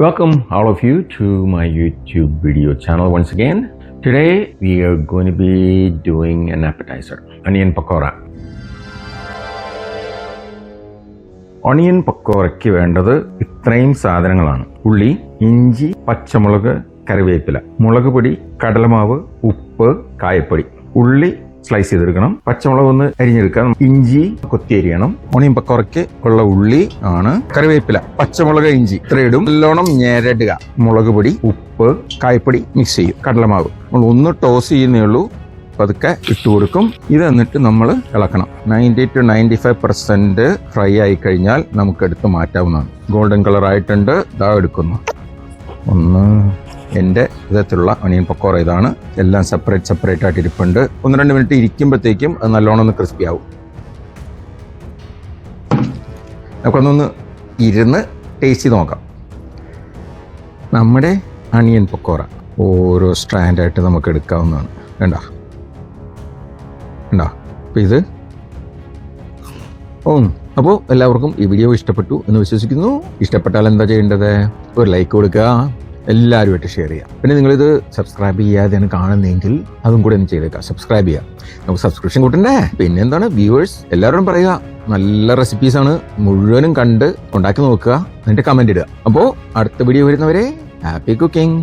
Welcome all of you to my YouTube video channel once again. Today we are going to be doing an appetizer, onion pakora. Onion പക്കോറയ്ക്ക് വേണ്ടത് ഇത്രയും സാധനങ്ങളാണ് ഉള്ളി ഇഞ്ചി പച്ചമുളക് കറിവേപ്പില മുളക് പൊടി കടലമാവ് ഉപ്പ് കായപ്പൊടി ഉള്ളി സ്ലൈസ് ചെയ്തെടുക്കണം. പച്ചമുളക് ഒന്ന് അരിഞ്ഞെടുക്കാം ഇഞ്ചി കൊത്തി അരിയണം. ഒണിയൻ പക്കോറയ്ക്ക് ഉള്ള ഉള്ളി ആണ് കറിവേപ്പില. പച്ചമുളക് ഇഞ്ചി ഇത്രയിടും നല്ലോണം ഞെരടുക. മുളക് പൊടി ഉപ്പ് കായപ്പൊടി മിക്സ് ചെയ്യും. കടലമാവ്. നമ്മൾ ഒന്ന് ടോസ് ചെയ്യുന്നേ ഉള്ളൂ. പതുക്കെ ഇട്ട് കൊടുക്കും. ഇത് എന്നിട്ട് നമ്മൾ ഇളക്കണം. Ninety two ninety five percent fry ആയി കഴിഞ്ഞാൽ നമുക്ക് എടുത്ത് മാറ്റാവുന്നതാണ്. ഗോൾഡൻ കളർ ആയിട്ടുണ്ട്. ഇതാ എടുക്കുന്നു. ഒന്ന് എന്റെ വിധത്തിലുള്ള അണിയൻ പക്കോറ ഇതാണ്. എല്ലാം സെപ്പറേറ്റ് സെപ്പറേറ്റ് ആയിട്ട് ഇരിപ്പുണ്ട്. ഒന്ന് രണ്ട് മിനിറ്റ് ഇരിക്കുമ്പോഴത്തേക്കും അത് നല്ലോണം ഒന്ന് ക്രിസ്പി ആവും. നമുക്കൊന്നൊന്ന് ഇരുന്ന് ടേസ്റ്റ് ചെയ്ത് നോക്കാം. നമ്മുടെ അണിയൻ പക്കോറ ഓരോ സ്ട്രാൻഡായിട്ട് നമുക്ക് എടുക്കാവുന്നതാണ്. വേണ്ട വേണ്ട അപ്പോൾ ഇത് അപ്പോൾ എല്ലാവർക്കും ഈ വീഡിയോ ഇഷ്ടപ്പെട്ടു എന്ന് വിശ്വസിക്കുന്നു. ഇഷ്ടപ്പെട്ടാൽ എന്താ ചെയ്യേണ്ടത്? ഒരു ലൈക്ക് കൊടുക്കുക. എല്ലാവരുമായിട്ട് ഷെയർ ചെയ്യുക. പിന്നെ നിങ്ങളിത് സബ്സ്ക്രൈബ് ചെയ്യാതെയാണ് കാണുന്നതെങ്കിൽ അതും കൂടെ ഒന്ന് ചെയ്തേക്കാം സബ്സ്ക്രൈബ് ചെയ്യുക. നമുക്ക് സബ്സ്ക്രിപ്ഷൻ കൂട്ടണ്ടേ? പിന്നെ എന്താണ്? വ്യൂവേഴ്സ് എല്ലാവരോടും പറയുക. നല്ല റെസിപ്പീസാണ് മുഴുവനും കണ്ട് ഉണ്ടാക്കി നോക്കുക. എന്നിട്ട് കമന്റ് ഇടുക. അപ്പോൾ അടുത്ത വീഡിയോ വരുന്നവരെ ഹാപ്പി കുക്കിംഗ്